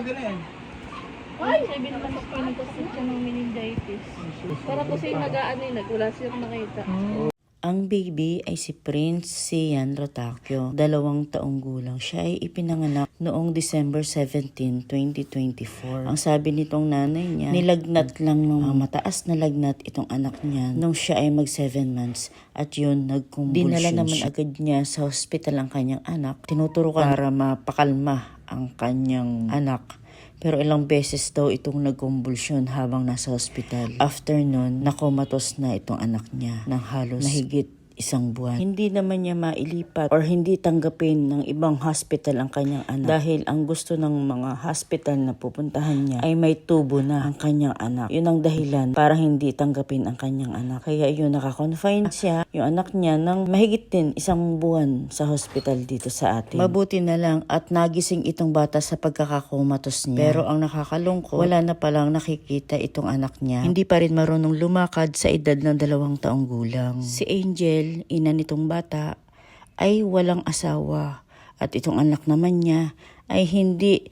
umaga na yan. Ay, sabi naman sa pinagkasal siya ng meningitis. Para po siya nag-ano yun, wala siyang nakita. Ang baby ay si Prince Sian Rotakyo. Dalawang taong gulang. Siya ay ipinanganak noong December 17, 2024. Ang sabi nitong nanay niya, nilagnat lang ng mga mataas na lagnat itong anak niya nung siya ay mag 7 months at yun nagkumbulsyon Dinala naman agad niya sa hospital ang kanyang anak. Tinuturukan para mapakalma ang kanyang anak. Pero ilang beses daw itong nagkumbulsyon habang nasa hospital. After nun, nakomatos na itong anak niya ng halos nahigit isang buwan. Hindi naman niya mailipat or hindi tanggapin ng ibang hospital ang kanyang anak dahil ang gusto ng mga hospital na pupuntahan niya ay may tubo na ang kanyang anak. Yun ang dahilan para hindi tanggapin ang kanyang anak. Kaya yun nakakonfine siya, yung anak niya ng mahigit din isang buwan sa hospital dito sa atin. Mabuti na lang at nagising itong bata sa pagkakakomatos niya. Pero ang nakakalungkot, wala na palang nakikita itong anak niya. Hindi pa rin marunong lumakad sa edad ng dalawang taong gulang. Si Angel, ina nitong bata, ay walang asawa. At itong anak naman niya ay hindi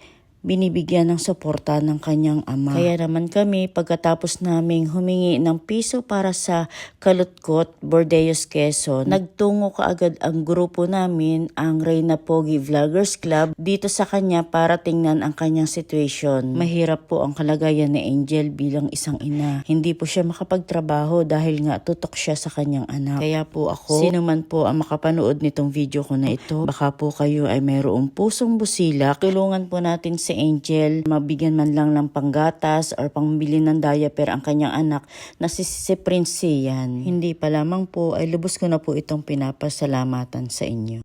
binibigyan ng suporta ng kanyang ama. Kaya naman kami pagkatapos naming humingi ng piso para sa Kalutkot, Bordeos, Quezon, nagtungo kaagad ang grupo namin, ang Reyna Pogi Vloggers Club, dito sa kanya para tingnan ang kanyang situation. Mahirap po ang kalagayan ni Angel bilang isang ina. Hindi po siya makapagtrabaho dahil nga tutok siya sa kanyang anak. Kaya po ako, sino man po ang makapanood nitong video ko na ito, baka po kayo ay mayroong pusong busila, tulungan po natin si Angel, mabigyan man lang ng panggatas or pangbili ng diaper ang kanyang anak na si, si Prince Sian. Hindi pa lamang po ay lubos ko na po itong pinapasalamatan sa inyo.